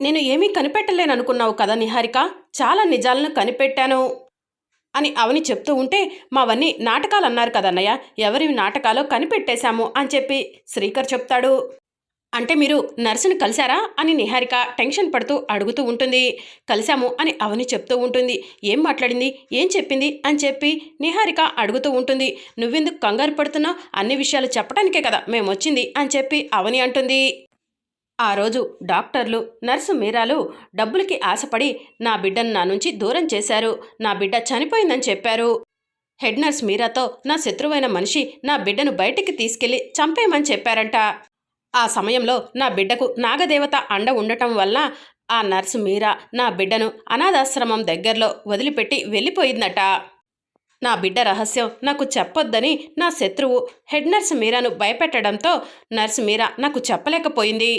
నేను ఏమీ కనిపెట్టలేను అనుకున్నావు కదా నిహారిక? చాలా నిజాలను కనిపెట్టాను. అని అవని చెప్తూ ఉంటే మావన్నీ నాటకాలు అన్నారు కదన్నయ్య ఎవరి నాటకాలో కనిపెట్టేశాము అని చెప్పి శ్రీకర్ చెప్తాడు. అంటే మీరు నర్సుని కలిశారా? అని నిహారిక టెన్షన్ పడుతూ అడుగుతూ ఉంటుంది. కలిశాము అని అవని చెప్తూ ఉంటుంది. ఏం మాట్లాడింది? ఏం చెప్పింది? అని చెప్పి నిహారిక అడుగుతూ ఉంటుంది. నువ్వెందుకు కంగారు పడుతున్నావు? అన్ని విషయాలు చెప్పడానికే కదా మేము వచ్చింది అని చెప్పి అవని అంటుంది. ఆ రోజు డాక్టర్లు నర్సు మీరాలు డబ్బులకి ఆశపడి నా బిడ్డను నా నుంచి దూరం చేశారు. నా బిడ్డ చనిపోయిందని చెప్పారు. హెడ్ నర్స్ మీరాతో నా శత్రువైన మనిషి నా బిడ్డను బయటికి తీసుకెళ్ళి చంపేయమని చెప్పారంట. ఆ సమయంలో నా బిడ్డకు నాగదేవత అండ ఉండటం వల్ల ఆ నర్సు మీరా నా బిడ్డను అనాథాశ్రమం దగ్గరలో వదిలిపెట్టి వెళ్ళిపోయిందట. నా బిడ్డ రహస్యం నాకు చెప్పొద్దని నా శత్రువు హెడ్ నర్సు మీరాను భయపెట్టడంతో నర్సు మీరా నాకు చెప్పలేకపోయింది.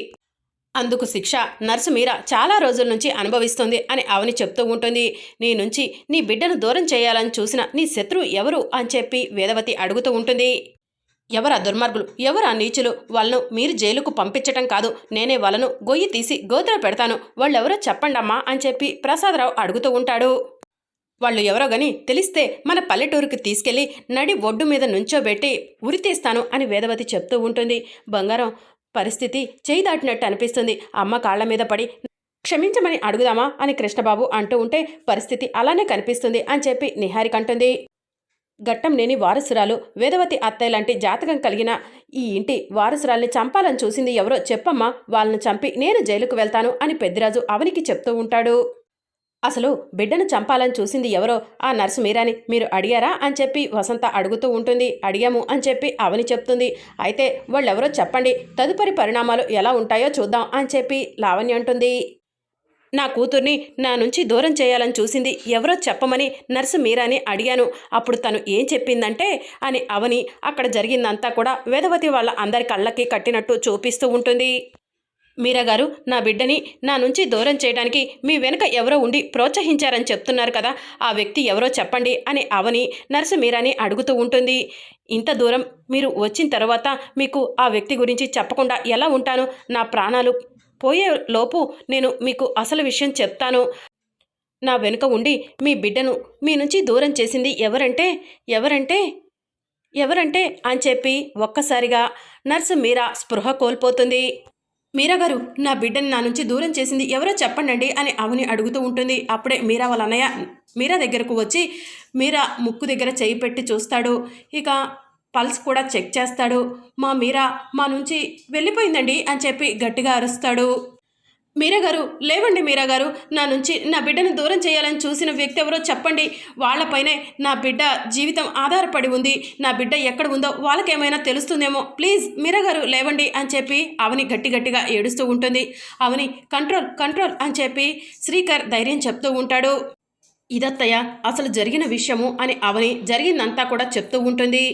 అందుకు శిక్ష నర్సు మీరా చాలా రోజుల నుంచి అనుభవిస్తుంది అని అవని చెప్తూ ఉంటుంది. నీ నుంచి నీ బిడ్డను దూరం చేయాలని చూసిన నీ శత్రువు ఎవరు అని చెప్పి వేదవతి అడుగుతూ ఉంటుంది. ఎవరా దుర్మార్గులు? ఎవరా నీచులు? వాళ్ళను మీరు జైలుకు పంపించటం కాదు. నేనే వాళ్ళను గొయ్యి తీసి గోతులో పెడతాను. వాళ్ళెవరో చెప్పండమ్మా అని చెప్పి ప్రసాదరావు అడుగుతూ ఉంటాడు. వాళ్ళు ఎవరో గని తెలిస్తే మన పల్లెటూరుకి తీసుకెళ్ళి నడి ఒడ్డు మీద నుంచోబెట్టి ఉరితీస్తాను అని వేదవతి చెప్తూ ఉంటుంది. బంగారం పరిస్థితి చేయి దాటినట్టు అనిపిస్తుంది. అమ్మ కాళ్ళ మీద పడి క్షమించమని అడుగుదామా? అని కృష్ణబాబు అంటూ ఉంటే పరిస్థితి అలానే కనిపిస్తుంది అని చెప్పి నిహారిక అంటుంది లేని వారసురాలు వేదవతి అత్తయ్య లాంటి జాతకం కలిగిన ఈ ఇంటి వారసురాల్ని చంపాలని చూసింది ఎవరో చెప్పమ్మా వాళ్ళని చంపి నేను జైలుకు వెళ్తాను అని పెద్దిరాజు అవనికి చెప్తూ ఉంటాడు. అసలు బిడ్డను చంపాలని చూసింది ఎవరో? ఆ నర్సు మీరాని. మీరు అడిగారా? అని చెప్పి వసంత అడుగుతూ ఉంటుంది. అడిగాము అని చెప్పి అవని చెప్తుంది. అయితే వాళ్ళెవరో చెప్పండి. తదుపరి పరిణామాలు ఎలా ఉంటాయో చూద్దాం అని చెప్పి లావణ్య అంటుంది. నా కూతుర్ని నా నుంచి దూరం చేయాలని చూసింది ఎవరో చెప్పమని నర్సు మీరాని అడిగాను. అప్పుడు తను ఏం చెప్పిందంటే అని అవని అక్కడ జరిగిందంతా కూడా వేదవతి వాళ్ళ అందరి కళ్ళకి కట్టినట్టు చూపిస్తూ ఉంటుంది. మీరా గారు నా బిడ్డని నా నుంచి దూరం చేయడానికి మీ వెనుక ఎవరో ఉండి ప్రోత్సహించారని చెప్తున్నారు కదా ఆ వ్యక్తి ఎవరో చెప్పండి అని అవని నర్సు మీరాని అడుగుతూ ఉంటుంది. ఇంత దూరం మీరు వచ్చిన తర్వాత మీకు ఆ వ్యక్తి గురించి చెప్పకుండా ఎలా ఉంటాను? నా ప్రాణాలు పోయే లోపు నేను మీకు అసలు విషయం చెప్తాను. నా వెనుక ఉండి మీ బిడ్డను మీ నుంచి దూరం చేసింది ఎవరంటే ఎవరంటే ఎవరంటే అని చెప్పి ఒక్కసారిగా నర్సు మీరా స్పృహ కోల్పోతుంది. మీరా గారు నా బిడ్డని నా నుంచి దూరం చేసింది ఎవరో చెప్పండి అని అవని అడుగుతూ ఉంటుంది. అప్పుడే మీరా వాళ్ళ అన్నయ్య మీరా దగ్గరకు వచ్చి మీరా ముక్కు దగ్గర చేయి పెట్టి చూస్తాడు. ఇక పల్స్ కూడా చెక్ చేస్తాడు. మా మీరా మా నుంచి వెళ్ళిపోయిందండి అని చెప్పి గట్టిగా అరుస్తాడు. మీరా గారు లేవండి మీరా గారు. నా నుంచి నా బిడ్డను దూరం చేయాలని చూసిన వ్యక్తి ఎవరో చెప్పండి. వాళ్ళపైనే నా బిడ్డ జీవితం ఆధారపడి ఉంది. నా బిడ్డ ఎక్కడ ఉందో వాళ్ళకేమైనా తెలుస్తుందేమో. ప్లీజ్ మీరా గారు లేవండి అని చెప్పి అవని గట్టి గట్టిగా ఏడుస్తూ ఉంటుంది. అవని కంట్రోల్ కంట్రోల్ అని చెప్పి శ్రీకర్ ధైర్యం చెప్తూ ఉంటాడు. ఇదత్తయ్య అసలు జరిగిన విషయము అని అవని జరిగిందంతా కూడా చెప్తూ ఉంటుంది.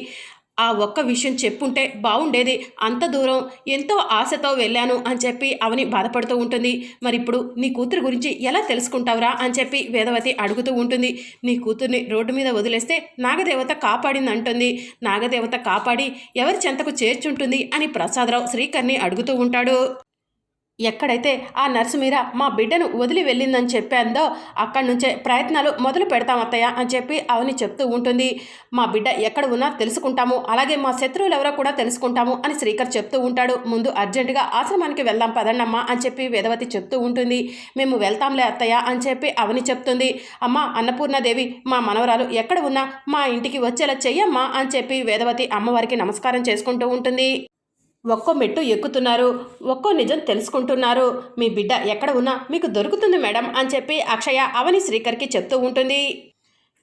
ఆ ఒక్క విషయం చెప్పుంటే బాగుండేది అంత దూరం ఎంతో ఆశతో వెళ్ళాను అని చెప్పి అవని బాధపడుతూ ఉంటుంది. మరి ఇప్పుడు నీ కూతురు గురించి ఎలా తెలుసుకుంటావురా అని చెప్పి వేదవతి అడుగుతూ ఉంటుంది. నీ కూతుర్ని రోడ్డు మీద వదిలేస్తే నాగదేవత కాపాడింది అంటుంది నాగదేవత కాపాడి ఎవరి చెంతకు చేర్చుంటుంది అని ప్రసాదరావు శ్రీకర్ని అడుగుతూ ఉంటాడు. ఎక్కడైతే ఆ నర్సు మీర మా బిడ్డను వదిలి వెళ్ళిందని చెప్పాందో అక్కడి నుంచే ప్రయత్నాలు మొదలు పెడతామత్తయ్య అని చెప్పి అవని చెప్తూ ఉంటుంది. మా బిడ్డ ఎక్కడ ఉన్నా తెలుసుకుంటాము. అలాగే మా శత్రువులు ఎవరో కూడా తెలుసుకుంటాము అని శ్రీకర్ చెప్తూ ఉంటాడు. ముందు అర్జెంటుగా ఆశ్రమానికి వెళ్దాం పదండమ్మా అని చెప్పి వేదవతి చెప్తూ ఉంటుంది. మేము వెళ్తాంలే అత్తయ్య అని చెప్పి అవని చెప్తుంది. అమ్మ అన్నపూర్ణాదేవి మా మనవరాలు ఎక్కడ ఉన్నా మా ఇంటికి వచ్చేలా చెయ్యమ్మా అని చెప్పి వేదవతి అమ్మవారికి నమస్కారం చేసుకుంటూ ఉంటుంది. ఒక్కో మెట్టు ఎక్కుతున్నారు ఒక్కో నిజం తెలుసుకుంటున్నారు. మీ బిడ్డ ఎక్కడ ఉన్నా మీకు దొరుకుతుంది మేడం అని చెప్పి అక్షయ అవని శ్రీకర్కి చెప్తూ ఉంటుంది.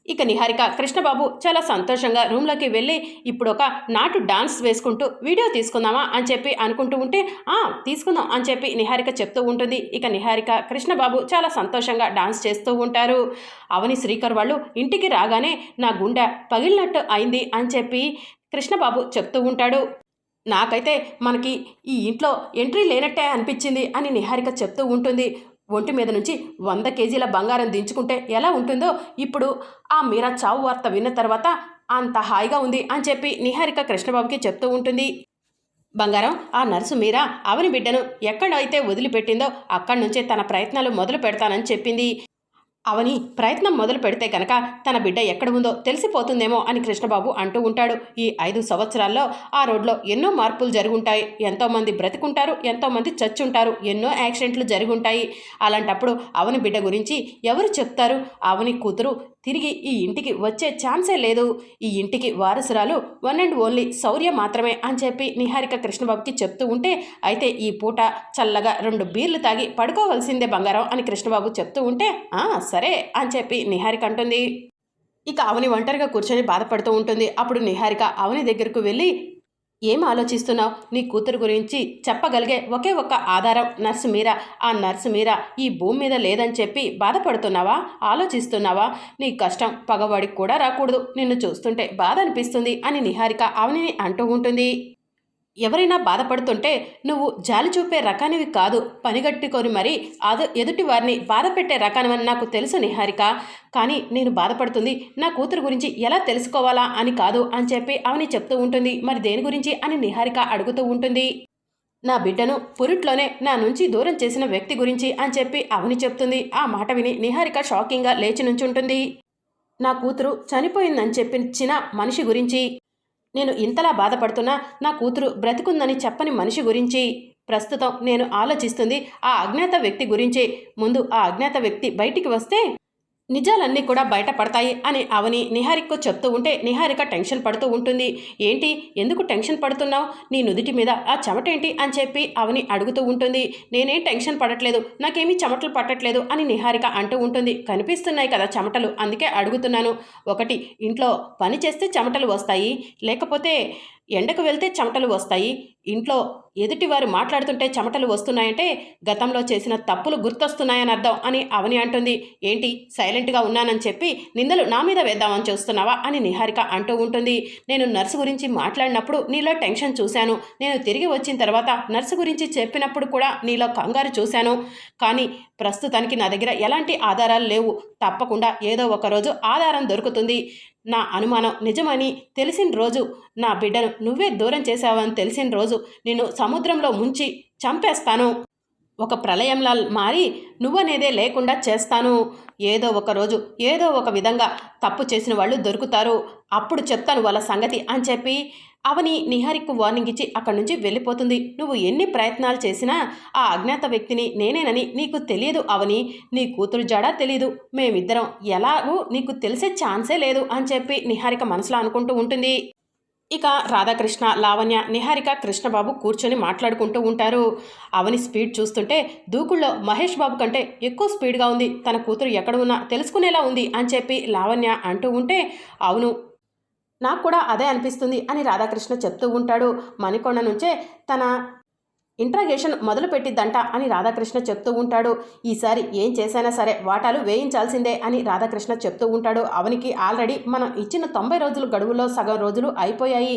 ఇక నిహారిక కృష్ణబాబు చాలా సంతోషంగా రూమ్లోకి వెళ్ళి ఇప్పుడు ఒక నాటు డాన్స్ వేసుకుంటూ వీడియో తీసుకుందామా అని చెప్పి అనుకుంటూ ఉంటే ఆ తీసుకుందాం అని చెప్పి నిహారిక చెప్తూ ఉంటుంది. ఇక నిహారిక కృష్ణబాబు చాలా సంతోషంగా డాన్స్ చేస్తూ ఉంటారు. అవని శ్రీకర్ వాళ్ళు ఇంటికి రాగానే నా గుండె పగిలినట్టు అయింది అని చెప్పి కృష్ణబాబు చెప్తూ ఉంటాడు. నాకైతే మనకి ఈ ఇంట్లో ఎంట్రీ లేనట్టే అనిపించింది అని నిహారిక చెప్తూ ఉంటుంది. ఒంటి మీద నుంచి వంద కేజీల బంగారం దించుకుంటే ఎలా ఉంటుందో ఇప్పుడు ఆ మీరా చావు వార్త విన్న తర్వాత అంత హాయిగా ఉంది అని చెప్పి నిహారిక కృష్ణబాబుకి చెప్తూ ఉంటుంది. బంగారం ఆ నర్సు మీరా అవని బిడ్డను ఎక్కడైతే వదిలిపెట్టిందో అక్కడి నుంచే తన ప్రయత్నాలు మొదలు పెడతానని చెప్పింది. అవని ప్రయత్నం మొదలు పెడితే కనుక తన బిడ్డ ఎక్కడ ఉందో తెలిసిపోతుందేమో అని కృష్ణబాబు అంటూ ఉంటాడు. ఈ ఐదు సంవత్సరాల్లో ఆ రోడ్లో ఎన్నో మార్పులు జరుగుంటాయి. ఎంతోమంది బ్రతికుంటారు. ఎంతోమంది చచ్చుంటారు. ఎన్నో యాక్సిడెంట్లు జరుగుంటాయి. అలాంటప్పుడు అవని బిడ్డ గురించి ఎవరు చెప్తారు? అవని కూతురు తిరిగి ఈ ఇంటికి వచ్చే ఛాన్సే లేదు. ఈ ఇంటికి వారసురాలు వన్ అండ్ ఓన్లీ శౌర్య మాత్రమే అని చెప్పి నిహారిక కృష్ణబాబుకి చెప్తూ ఉంటే అయితే ఈ పూట చల్లగా రెండు బీర్లు తాగి పడుకోవలసిందే బంగారం అని కృష్ణబాబు చెప్తూ ఉంటే "ఆ, సరే అని చెప్పి నిహారిక అంటుంది. ఇక అవని ఒంటరిగా కూర్చొని బాధపడుతూ ఉంటుంది. అప్పుడు నిహారిక అవని దగ్గరకు వెళ్ళి ఏం ఆలోచిస్తున్నావు? నీ కూతురు గురించి చెప్పగలిగే ఒకే ఒక్క ఆధారం నర్సు మీరా ఆ నర్సు మీరా ఈ భూమి మీద లేదని చెప్పి బాధపడుతున్నావా? ఆలోచిస్తున్నావా? నీ కష్టం పగవాడికి కూడా రాకూడదు. నిన్ను చూస్తుంటే బాధ అనిపిస్తుంది అని నిహారిక అవనిని అంటూ ఉంటుంది. ఎవరైనా బాధపడుతుంటే నువ్వు జాలి చూపే రకానివి కాదు. పనిగట్టుకొని మరి అది ఎదుటి వారిని బాధ పెట్టే రకానివని నాకు తెలుసు నిహారిక. కానీ నేను బాధపడుతుంది. నా కూతురు గురించి ఎలా తెలుసుకోవాలా అని కాదు అని చెప్పి అవని చెప్తూ ఉంటుంది. మరి దేని గురించి అని నిహారిక అడుగుతూ ఉంటుంది. నా బిడ్డను పురిట్లోనే నా నుంచి దూరం చేసిన వ్యక్తి గురించి అని చెప్పి అవని చెప్తుంది. ఆ మాట విని నిహారిక షాకింగ్గా లేచి నుంచుంటుంది. నా కూతురు చనిపోయిందని చెప్పించిన మనిషి గురించి నేను ఇంతలా బాధపడుతున్నా నా కూతురు బ్రతికుందని చెప్పని మనిషి గురించి. ప్రస్తుతం నేను ఆలోచిస్తుంది ఆ అజ్ఞాత వ్యక్తి గురించి. ముందు ఆ అజ్ఞాత వ్యక్తి బయటికి వస్తే నిజాలన్నీ కూడా బయటపడతాయి అని అవని నిహారికకు చెప్తూ ఉంటే నిహారిక టెన్షన్ పడుతూ ఉంటుంది. ఏంటి? ఎందుకు టెన్షన్ పడుతున్నావు? నీ నుదిటి మీద ఆ చెమటేంటి? అని చెప్పి అవని అడుగుతూ ఉంటుంది. నేనేం టెన్షన్ పడట్లేదు. నాకేమీ చెమటలు పట్టట్లేదు అని నిహారిక అంటూ ఉంటుంది. కనిపిస్తున్నాయి కదా చెమటలు. అందుకే అడుగుతున్నాను. ఒకటి ఇంట్లో పని చేస్తే చెమటలు వస్తాయి. లేకపోతే ఎండకు వెళ్తే చెమటలు వస్తాయి. ఇంట్లో ఎదుటివారు మాట్లాడుతుంటే చెమటలు వస్తున్నాయంటే గతంలో చేసిన తప్పులు గుర్తొస్తున్నాయని అర్థం అని అవని అంటుంది. ఏంటి? సైలెంట్గా ఉన్నానని చెప్పి నిందలు నా మీద వేద్దామని చూస్తున్నావా? అని నిహారిక అంటూ ఉంటుంది. నేను నర్సు గురించి మాట్లాడినప్పుడు నీలో టెన్షన్ చూశాను. నేను తిరిగి వచ్చిన తర్వాత నర్సు గురించి చెప్పినప్పుడు కూడా నీలో కంగారు చూశాను. కానీ ప్రస్తుతానికి నా దగ్గర ఎలాంటి ఆధారాలు లేవు. తప్పకుండా ఏదో ఒక రోజు ఆధారం దొరుకుతుంది. నా అనుమానం నిజమని తెలిసిన రోజు నా బిడ్డను నువ్వే దూరం చేశావని తెలిసిన రోజు నేను సముద్రంలో ముంచి చంపేస్తాను. ఒక ప్రళయంలా మారి నువ్వనేదే లేకుండా చేస్తాను. ఏదో ఒక రోజు ఏదో ఒక విధంగా తప్పు చేసిన వాళ్ళు దొరుకుతారు. అప్పుడు చెప్తాను వాళ్ళ సంగతి అని చెప్పి అవని నిహారికు వార్నింగ్ ఇచ్చి అక్కడి నుంచి వెళ్ళిపోతుంది. నువ్వు ఎన్ని ప్రయత్నాలు చేసినా ఆ అజ్ఞాత వ్యక్తిని నేనేనని నీకు తెలియదు అవని. నీ కూతురు జడా తెలియదు మేమిద్దరం ఎలాగూ నీకు తెలిసే ఛాన్సే లేదు అని చెప్పి నిహారిక మనసులో అనుకుంటూ ఉంటుంది. ఇక రాధాకృష్ణ లావణ్య నిహారిక కృష్ణబాబు కూర్చొని మాట్లాడుకుంటూ ఉంటారు. అవని స్పీడ్ చూస్తుంటే దూకుల్లో మహేష్ బాబు కంటే ఎక్కువ స్పీడ్గా ఉంది. తన కూతురు ఎక్కడ ఉన్నా తెలుసుకునేలా ఉంది అని చెప్పి లావణ్య అంటూ ఉంటే అవును నాకు కూడా అదే అనిపిస్తుంది అని రాధాకృష్ణ చెప్తూ ఉంటాడు. మణికొండ నుంచే తన ఇంట్రాగేషన్ మొదలుపెట్టిద్దంట అని రాధాకృష్ణ చెప్తూ ఉంటాడు. ఈసారి ఏం చేసైనా సరే వాటాలు వేయించాల్సిందే అని రాధాకృష్ణ చెప్తూ ఉంటాడు. అవనికి ఆల్రెడీ మనం ఇచ్చిన తొంభై రోజులు గడువులో సగం రోజులు అయిపోయాయి.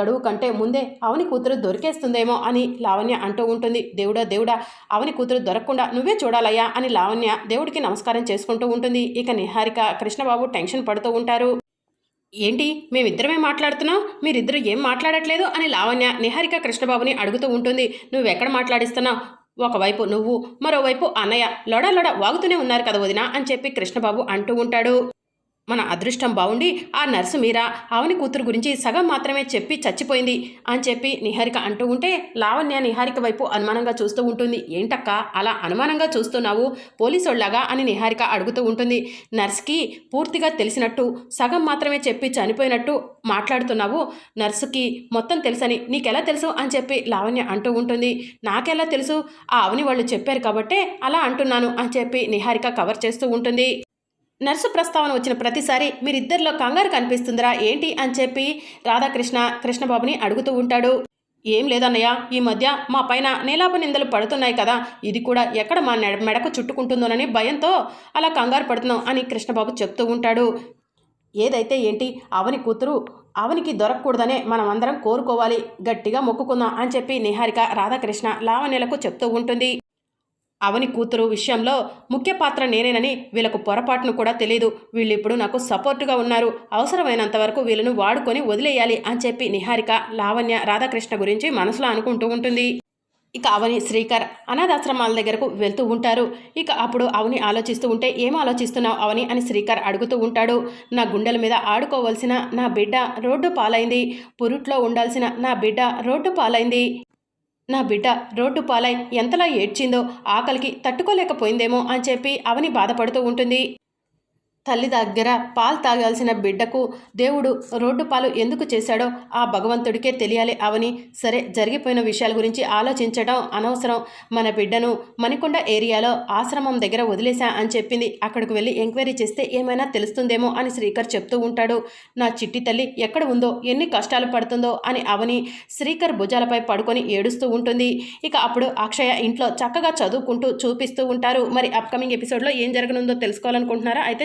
గడువు కంటే ముందే అవని కూతురు దొరికేస్తుందేమో అని లావణ్య అంటూ ఉంటుంది. దేవుడా దేవుడా అవని కూతురు దొరకకుండా నువ్వే చూడాలయ్యా అని లావణ్య దేవుడికి నమస్కారం చేసుకుంటూ ఉంటుంది. ఇక నిహారిక కృష్ణబాబు టెన్షన్ పడుతూ ఉంటారు. ఏంటి? మేమిద్దరమే మాట్లాడుతున్నాం? మీరిద్దరు ఏం మాట్లాడట్లేదు? అని లావణ్య నిహారిక కృష్ణబాబుని అడుగుతూ ఉంటుంది. నువ్వెక్కడ మాట్లాడిస్తున్నావు? ఒకవైపు నువ్వు మరోవైపు అన్నయ్య లొడ లొడ వాగుతూనే ఉన్నారు కదా వదిన అని చెప్పి కృష్ణబాబు అంటూ ఉంటాడు. మన అదృష్టం బాగుండి ఆ నర్సు మీరా అవని కూతురు గురించి సగం మాత్రమే చెప్పి చచ్చిపోయింది అని చెప్పి నిహారిక అంటూ ఉంటే లావణ్య నిహారిక వైపు అనుమానంగా చూస్తూ ఉంటుంది. ఏంటక్క? అలా అనుమానంగా చూస్తున్నావు? పోలీసోళ్ళాగా అని నిహారిక అడుగుతూ ఉంటుంది. నర్స్కి పూర్తిగా తెలిసినట్టు సగం మాత్రమే చెప్పి చనిపోయినట్టు మాట్లాడుతున్నావు. నర్సుకి మొత్తం తెలుసని నీకెలా తెలుసు? అని చెప్పి లావణ్య అంటూ ఉంటుంది. నాకెలా తెలుసు? ఆ అవని వాళ్ళు చెప్పారు కాబట్టే అలా అంటున్నాను అని చెప్పి నిహారిక కవర్ చేస్తూ ఉంటుంది. నర్సు ప్రస్తావన వచ్చిన ప్రతిసారి మీరిద్దరిలో కంగారు కనిపిస్తుందిరా ఏంటి అని చెప్పి రాధాకృష్ణ కృష్ణబాబుని అడుగుతూ ఉంటాడు. ఏం లేదన్నయ్య ఈ మధ్య మా పైన నీలాప నిందలు పడుతున్నాయి కదా ఇది కూడా ఎక్కడ మా మెడకు చుట్టుకుంటుందోనని భయంతో అలా కంగారు పడుతున్నాం అని కృష్ణబాబు చెప్తూ ఉంటాడు. ఏదైతే ఏంటి అవని కూతురు అవనికి దొరకకూడదనే మనం అందరం కోరుకోవాలి గట్టిగా మొక్కుకుందాం అని చెప్పి నిహారిక రాధాకృష్ణ లావణ్యలకు చెప్తూ ఉంటుంది. అవని కూతురు విషయంలో ముఖ్య పాత్ర నేనేనని వీళ్ళకు పొరపాటును కూడా తెలియదు వీళ్ళిప్పుడు నాకు సపోర్టుగా ఉన్నారు. అవసరమైనంత వరకు వీళ్ళను వాడుకొని వదిలేయాలి అని చెప్పి నిహారిక లావణ్య రాధాకృష్ణ గురించి మనసులో అనుకుంటూ ఉంటుంది. ఇక అవని శ్రీకర్ అనాథాశ్రమాల దగ్గరకు వెళ్తూ ఉంటారు. ఇక అప్పుడు అవని ఆలోచిస్తూ ఉంటే ఏం ఆలోచిస్తున్నావు అవని? అని శ్రీకర్ అడుగుతూ ఉంటాడు. నా గుండెల మీద ఆడుకోవలసిన నా బిడ్డ రోడ్డు పాలైంది. పురుట్లో ఉండాల్సిన నా బిడ్డ రోడ్డు పాలైంది. నా బిడ్డ రోడ్డు పాలై ఎంతలా ఏడ్చిందో ఆకలికి తట్టుకోలేకపోయిందేమో అని చెప్పి అవని బాధపడుతూ ఉంటుంది. తల్లి దగ్గర పాలు తాగాల్సిన బిడ్డకు దేవుడు రోడ్డు పాలు ఎందుకు చేశాడో ఆ భగవంతుడికే తెలియాలి అవని. సరే జరిగిపోయిన విషయాల గురించి ఆలోచించడం అనవసరం. మన బిడ్డను మణికొండ ఏరియాలో ఆశ్రమం దగ్గర వదిలేశా అని చెప్పింది. అక్కడికి వెళ్ళి ఎంక్వైరీ చేస్తే ఏమైనా తెలుస్తుందేమో అని శ్రీకర్ చెప్తూ ఉంటాడు. నా చిట్టి తల్లి ఎక్కడ ఉందో ఎన్ని కష్టాలు పడుతుందో అని అవని శ్రీకర్ భుజాలపై పడుకొని ఏడుస్తూ ఉంటుంది. ఇక అప్పుడు అక్షయ ఇంట్లో చక్కగా చదువుకుంటూ చూపిస్తూ ఉంటారు. మరి అప్కమింగ్ ఎపిసోడ్లో ఏం జరగనుందో తెలుసుకోవాలనుకుంటున్నారా? అయితే